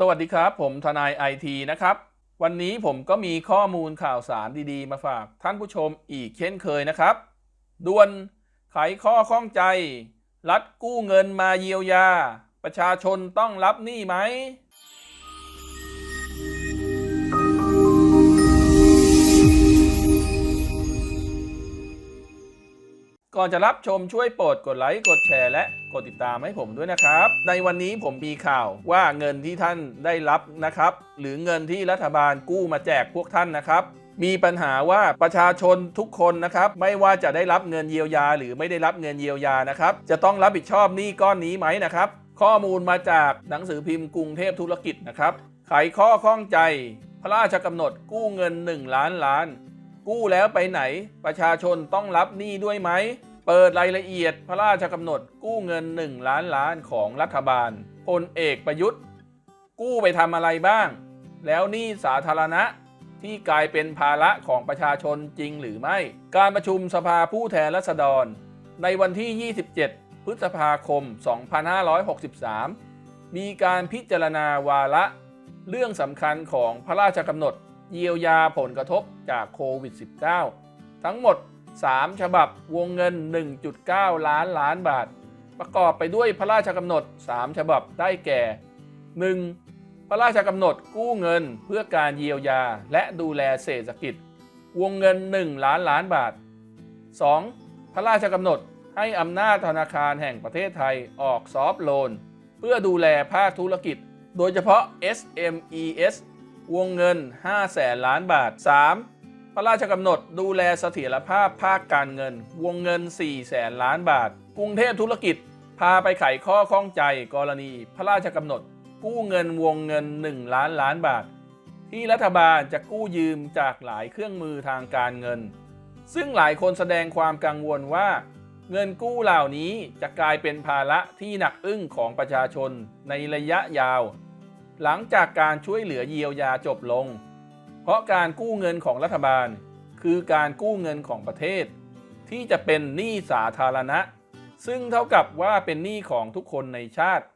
สวัสดีครับ ผมทนายไอทีนะครับ วันนี้ผมก็มีข้อมูลข่าวสารดีๆ มาฝากท่านผู้ชมอีกเช่นเคยนะครับ ด่วนไขข้อข้องใจ รัดกู้เงินมาเยียวยา ประชาชนต้องรับหนี้ไหม ก่อนจะรับชมช่วยโปรดกดไลค์กดแชร์และกดติดตามให้ผมด้วยนะครับ ในวันนี้ผมมีข่าวว่าเงินที่ท่านได้รับนะครับ หรือเงินที่รัฐบาลกู้มาแจกพวกท่านนะครับ มีปัญหาว่าประชาชนทุกคนนะครับ ไม่ว่าจะได้รับเงินเยียวยา หรือไม่ได้รับเงินเยียวยานะครับ จะต้องรับผิดชอบหนี้ก้อนนี้ไหมนะครับ ข้อมูลมาจากหนังสือพิมพ์กรุงเทพธุรกิจนะครับไขข้อข้องใจ พระราชกำหนดกู้เงิน 1 ล้านล้าน กู้แล้วไปไหน ประชาชนต้องรับหนี้ด้วยไหม เปิดรายละเอียดพระราชกำหนดกู้เงิน 1 ล้านล้านของรัฐบาลพลเอกประยุทธ์ กู้ไปทำอะไรบ้าง แล้วหนี้สาธารณะที่กลายเป็นภาระของประชาชนจริงหรือไม่ การประชุมสภาผู้แทนราษฎร ในวันที่ 27 พฤษภาคม 2563 มีการพิจารณาวาระ เรื่องสำคัญของพระราชกำหนด เยียวยาผลกระทบจากโควิด -19 ทั้งหมด 3 ฉบับวงเงิน 1.9 ล้านล้านบาท ประกอบไปด้วยพระราชกำหนด 3 ฉบับได้แก่ 1. พระราชกำหนดกู้เงินเพื่อการเยียวยาและดูแลเศรษฐกิจ วงเงิน 1 ล้านล้านบาท 2. พระราชกำหนดให้อำนาจธนาคารแห่งประเทศไทยออกซอฟท์โลน เพื่อดูแลภาคธุรกิจ โดยเฉพาะ SMES วงเงิน 5 แสนล้านบาท 3. พระราชกำหนดดูแลเสถียรภาพภาคการเงิน วงเงิน 4 แสนล้านบาท กรุงเทพธุรกิจ พาไปไขข้อข้องใจกรณี พระราชกำหนด กู้เงินวงเงิน 1 ล้านล้านบาท ที่รัฐบาลจะกู้ยืมจากหลายเครื่องมือทางการเงิน ซึ่งหลายคนแสดงความกังวลว่า เงินกู้เหล่านี้จะกลายเป็นภาระที่หนักอึ้งของประชาชนในระยะยาว หลังจากการช่วยเหลือเยียวยาจบลง เพราะการกู้เงินของรัฐบาล คือการกู้เงินของประเทศ ที่จะเป็นหนี้สาธารณะ ซึ่งเท่ากับว่าเป็นหนี้ของทุกคนในชาติ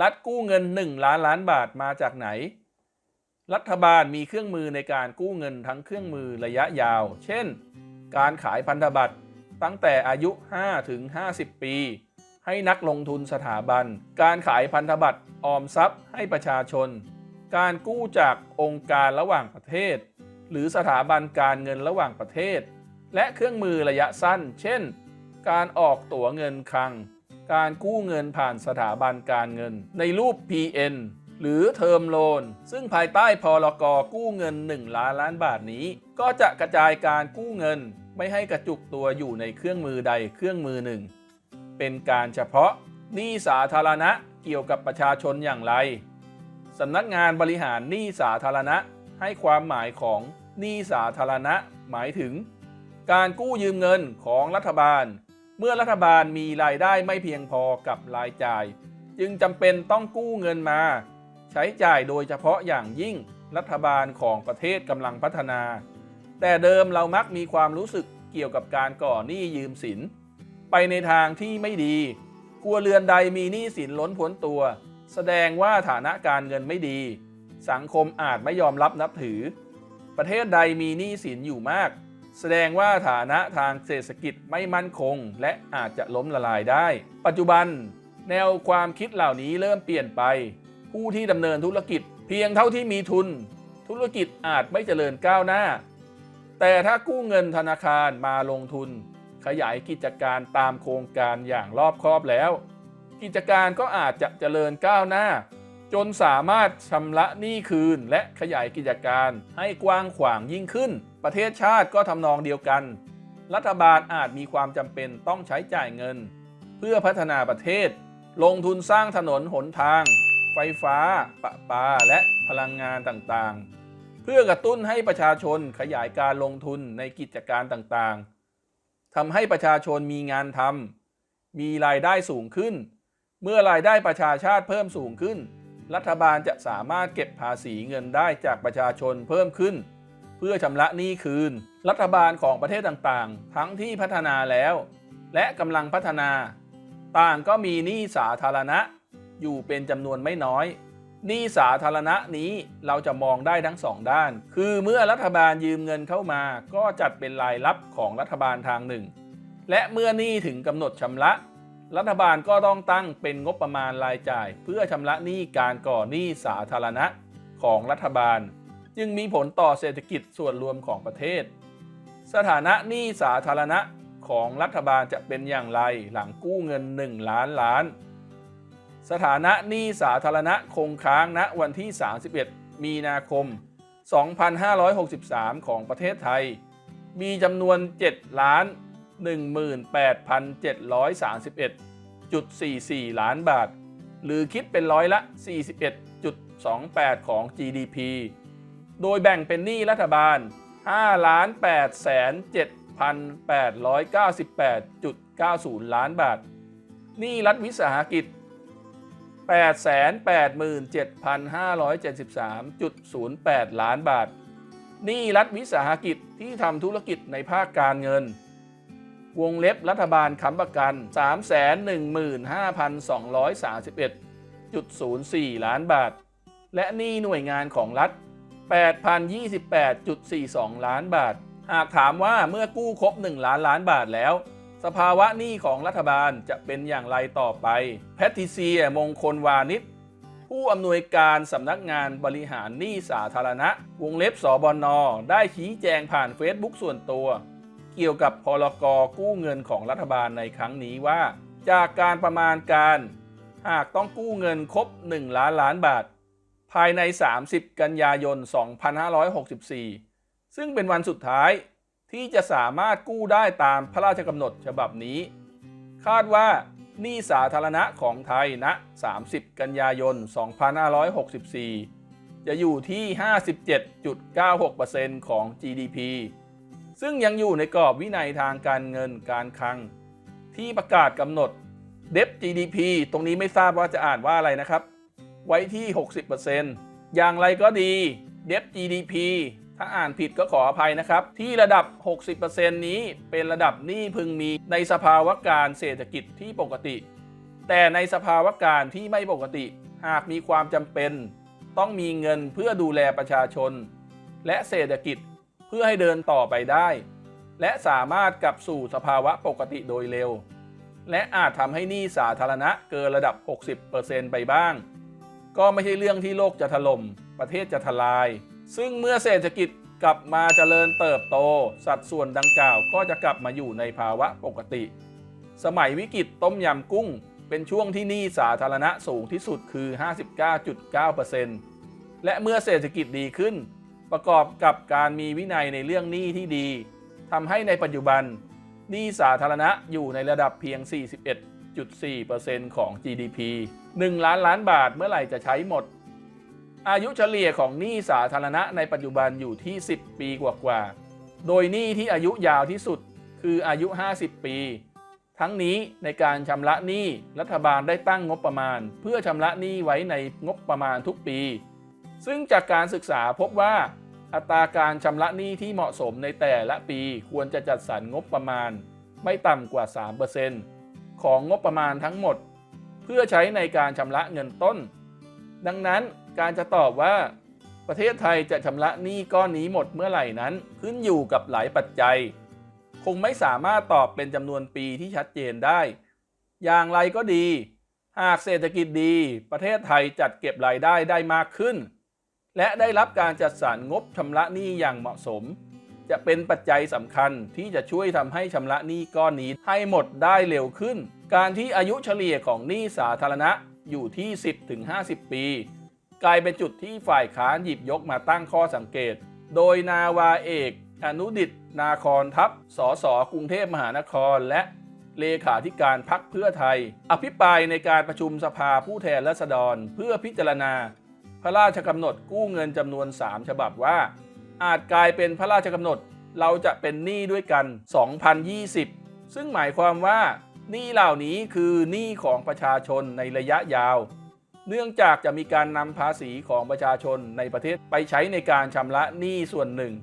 รัฐกู้เงิน 1 ล้านล้านบาทมาจากไหน รัฐบาลมีเครื่องมือในการกู้เงินทั้งเครื่องมือระยะยาว เช่น การขายพันธบัตรตั้งแต่อายุ 5 ถึง 50 ปี ให้นักลงทุนสถาบัน การขายพันธบัตรออมทรัพย์ให้ประชาชน การกู้จากองค์การระหว่างประเทศ หรือสถาบันการเงินระหว่างประเทศ และเครื่องมือระยะสั้น เช่น การออกตั๋วเงินคลัง การกู้เงินผ่านสถาบันการเงิน ในรูป PN หรือเทอมโลน ซึ่งภายใต้พรกกู้เงิน 1 ล้านล้านบาทนี้ ก็จะกระจายการกู้เงินไม่ให้กระจุกตัวอยู่ในเครื่องมือใดเครื่องมือหนึ่ง เป็นการเฉพาะหนี้สาธารณะเกี่ยวกับประชาชนอย่างไร สำนักงานบริหารหนี้สาธารณะ ให้ความหมายของหนี้สาธารณะ หมายถึง การกู้ยืมเงินของรัฐบาล เมื่อรัฐบาลมีรายได้ไม่เพียงพอกับรายจ่าย จึงจำเป็นต้องกู้เงินมา ใช้จ่ายโดยเฉพาะอย่างยิ่งรัฐบาลของประเทศกำลังพัฒนา แต่เดิมเรามักมีความรู้สึกเกี่ยวกับการก่อหนี้ยืมสิน ไปในทางที่ไม่ดีครัวเรือนใดมีหนี้สินล้นพ้นตัว แสดงว่าฐานะการเงินไม่ดี สังคมอาจไม่ยอมรับนับถือ ประเทศใดมีหนี้สินอยู่มาก แสดงว่าฐานะทางเศรษฐกิจไม่มั่นคง และอาจจะล้มละลายได้ ปัจจุบัน แนวความคิดเหล่านี้เริ่มเปลี่ยนไป ผู้ที่ดำเนินธุรกิจ เพียงเท่าที่มีทุน ธุรกิจอาจไม่เจริญก้าวหน้า แต่ถ้ากู้เงินธนาคารมาลงทุน ขยายกิจการตามโครงการอย่างรอบคอบแล้ว กิจการก็อาจจะเจริญก้าวหน้า จนสามารถชำระหนี้คืนและขยายกิจการให้กว้างขวางยิ่งขึ้น ประเทศชาติก็ทำนองเดียวกัน รัฐบาลอาจมีความจำเป็นต้องใช้จ่ายเงิน เพื่อพัฒนาประเทศ ลงทุนสร้างถนนหนทาง ไฟฟ้า ประปา และพลังงานต่างๆ เพื่อกระตุ้นให้ประชาชนขยายการลงทุนในกิจการต่างๆทำให้ประชาชนมีงานทำมีรายได้สูงขึ้น เมื่อรายได้ประชาชาติเพิ่มสูงขึ้น รัฐบาลจะสามารถเก็บภาษีเงินได้จากประชาชนเพิ่มขึ้น เพื่อชำระหนี้คืน รัฐบาลของประเทศต่างๆ ทั้งที่พัฒนาแล้ว และกำลังพัฒนา ต่างก็มีหนี้สาธารณะ อยู่เป็นจำนวนไม่น้อยหนี้สาธารณะนี้เราจะมองได้ทั้งสองด้าน คือเมื่อรัฐบาลยืมเงินเข้ามาก็จัดเป็นรายรับของรัฐบาลทางหนึ่ง และเมื่อหนี้ถึงกำหนดชำระ รัฐบาลก็ต้องตั้งเป็นงบประมาณรายจ่าย เพื่อชำระหนี้การก่อหนี้สาธารณะของรัฐบาล จึงมีผลต่อเศรษฐกิจส่วนรวมของประเทศ สถานะหนี้สาธารณะของรัฐบาลจะเป็นอย่างไรหลังกู้เงิน 1 ล้านล้าน สถานะหนี้สาธารณะคงค้างณวันที่ 31 มีนาคม 2563 ของประเทศไทย มีจำนวน 7 ล้าน 18,731.44 ล้านบาท หรือคิดเป็นร้อยละ 41.28 ของ GDP โดยแบ่งเป็นหนี้รัฐบาล 5 ล้าน8แสน7,898.90 ล้านบาท หนี้รัฐวิสาหกิจ 887,573.08 ล้านบาท หนี้รัฐวิสาหกิจที่ทำธุรกิจในภาคการเงิน วงเล็บรัฐบาลค้ำประกัน 315,231.04 ล้านบาท และหนี้หน่วยงานของรัฐ 8,028.42 ล้านบาท หากถามว่าเมื่อกู้ครบ 1 ล้านล้านบาทแล้ว สภาวะหนี้ของรัฐบาลจะเป็นอย่างไรต่อไป แพทริเซียมงคลวานิชผู้อำนวยการสำนักงานบริหารหนี้สาธารณะ วงเล็บสบนได้ชี้แจงผ่านเฟซบุ๊กส่วนตัว เกี่ยวกับพลกกู้เงินของรัฐบาลในครั้งนี้ว่า จากการประมาณการ หากต้องกู้เงินครบ 1 ล้านล้านบาท ภายใน 30 กันยายน 2564 ซึ่งเป็นวันสุดท้ายที่จะสามารถกู้ได้ตามพระราชกำหนดฉบับนี้ คาดว่าหนี้สาธารณะของไทยณ30 กันยายน 2564 จะอยู่ที่ 57.96%ของ GDP ซึ่งยังอยู่ในกรอบวินัยทางการเงินการคลัง ที่ประกาศกำหนด Debt GDP ตรงนี้ไม่ทราบว่าจะอ่านว่าอะไรนะครับ ไว้ที่ 60%อย่างไรก็ดี Debt GDP ถ้าอ่านผิดก็ขออภัยนะครับ ที่ระดับ 60%นี้เป็นระดับหนี้พึงมีในสภาวะการเศรษฐกิจที่ปกติ แต่ในสภาวะการที่ไม่ปกติ หากมีความจำเป็น ต้องมีเงินเพื่อดูแลประชาชน และเศรษฐกิจ พื่อให้เดินต่อไปได้ และสามารถกลับสู่สภาวะปกติโดยเร็ว และอาจทำให้หนี้สาธารณะเกินระดับ 60%ไปบ้าง ก็ไม่ใช่เรื่องที่โลกจะถล่มประเทศจะทลาย ซึ่งเมื่อเศรษฐกิจกลับมาเจริญเติบโต สัดส่วนดังกล่าวก็จะกลับมาอยู่ในภาวะปกติ สมัยวิกฤตต้มยำกุ้ง เป็นช่วงที่หนี้สาธารณะสูงที่สุดคือ 59.9%และเมื่อเศรษฐกิจดีขึ้น ประกอบกับการมีวินัยในเรื่องหนี้ที่ดีทำให้ในปัจจุบันหนี้สาธารณะอยู่ในระดับเพียง 41.4%ของ GDP 1 ล้านล้านบาทเมื่อไหร่จะใช้หมด อายุเฉลี่ยของหนี้สาธารณะในปัจจุบันอยู่ที่ 10 ปีกว่าๆ โดยหนี้ที่อายุยาวที่สุดคืออายุ 50 ปี ทั้งนี้ในการชำระหนี้รัฐบาลได้ตั้งงบประมาณ เพื่อชำระหนี้ไว้ในงบประมาณทุกปี ซึ่งจากการศึกษาพบว่า อัตราการชำระหนี้ที่เหมาะสมในแต่ละปีควรจะจัดสรรงบประมาณ ไม่ต่ำกว่า 3%ของงบประมาณทั้งหมด เพื่อใช้ในการชำระเงินต้น ดังนั้นการจะตอบว่า ประเทศไทยจะชำระหนี้ก้อนนี้หมดเมื่อไหร่นั้นขึ้นอยู่กับหลายปัจจัย คงไม่สามารถตอบเป็นจำนวนปีที่ชัดเจนได้ อย่างไรก็ดี หากเศรษฐกิจดี ประเทศไทยจัดเก็บรายได้ได้มากขึ้น และได้รับการจัดสรรงบชำระหนี้อย่างเหมาะสม จะเป็นปัจจัยสำคัญที่จะช่วยทำให้ชำระหนี้ก้อนนี้ให้หมดได้เร็วขึ้น การที่อายุเฉลี่ยของหนี้สาธารณะอยู่ที่ 10-50 ปี กลายเป็นจุดที่ฝ่ายค้านหยิบยกมาตั้งข้อสังเกต โดยนาวาเอก อนุดิต นาคอนทัพ สสกรุงเทพมหานคร และเลขาธิการพักเพื่อไทย อภิปรายในการประชุมสภาผู้แทนราษฎร เพื่อพิจารณา ระราชกำหนดกู้เงินจำนวน 3 ฉบับว่า อาจกลายเป็นพระราชกำหนดเราจะเป็นหนี้ด้วยกัน 2020 ซึ่งหมายความว่าหนี้เหล่านี้คือหนี้ของประชาชนในระยะยาว เนื่องจากจะมีการนำภาษีของประชาชนในประเทศไปใช้ในการชำระหนี้ส่วนหนึ่ง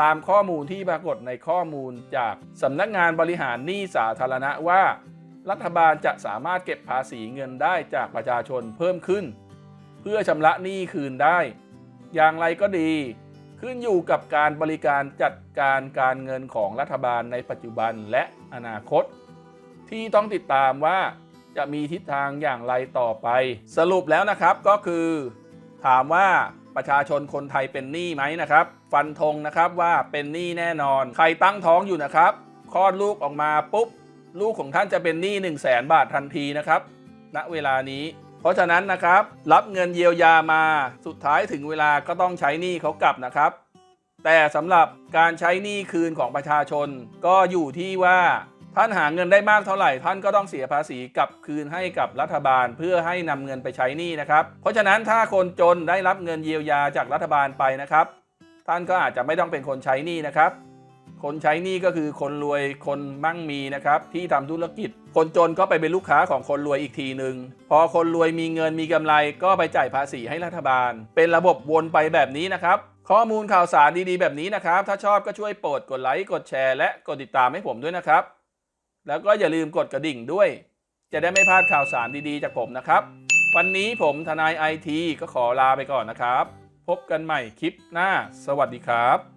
ตามข้อมูลที่ปรากฏในข้อมูลจากสำนักงานบริหารหนี้สาธารณะว่า รัฐบาลจะสามารถเก็บภาษีเงินได้จากประชาชนเพิ่มขึ้น พื่อชำระหนี้คืนได้ อย่างไรก็ดี ขึ้นอยู่กับการบริการจัดการการเงินของรัฐบาลในปัจจุบันและอนาคต ที่ต้องติดตามว่าจะมีทิศทางอย่างไรต่อไป สรุปแล้วนะครับก็คือ ถามว่าประชาชนคนไทยเป็นหนี้ไหมนะครับ ฟันธงนะครับว่าเป็นหนี้แน่นอน ใครตั้งท้องอยู่นะครับคลอดลูกออกมาปุ๊บ ลูกของท่านจะเป็นหนี้ 1 0 0 0 0แสนบาททันทีนะครับณเวลานี้ ราะฉะนั้นนะครับ รับเงินเยียวยามาสุดท้ายถึงเวลาก็ต้องใช้หนี้เขากลับนะครับ แต่สำหรับการใช้หนี้คืนของประชาชน ก็อยู่ที่ว่าท่านหาเงินได้มากเท่าไหร่ ท่านก็ต้องเสียภาษีกลับคืนให้กับรัฐบาลเพื่อให้นำเงินไปใช้หนี้นะครับ เพราะฉะนั้นถ้าคนจนได้รับเงินเยียวยาจากรัฐบาลไปนะครับ ท่านก็อาจจะไม่ต้องเป็นคนใช้หนี้นะครับ คนใช้หนี้ก็คือคนรวยคนมั่งมีนะครับที่ทำธุรกิจ คนจนก็ไปเป็นลูกค้าของคนรวยอีกทีหนึ่งพอคนรวยมีเงินมีกำไรก็ไปจ่ายภาษีให้รัฐบาล เป็นระบบวนไปแบบนี้นะครับข้อมูลข่าวสารดีๆ แบบนี้นะครับ ถ้าชอบก็ช่วยโปรดกดไลค์กดแชร์และกดติดตามให้ผมด้วยนะครับ แล้วก็อย่าลืมกดกระดิ่งด้วย จะได้ไม่พลาดข่าวสารดีๆ จากผมนะครับ วันนี้ผมทนายไอทีก็ขอลาไปก่อนนะครับ พบกันใหม่คลิปหน้า สวัสดีครับ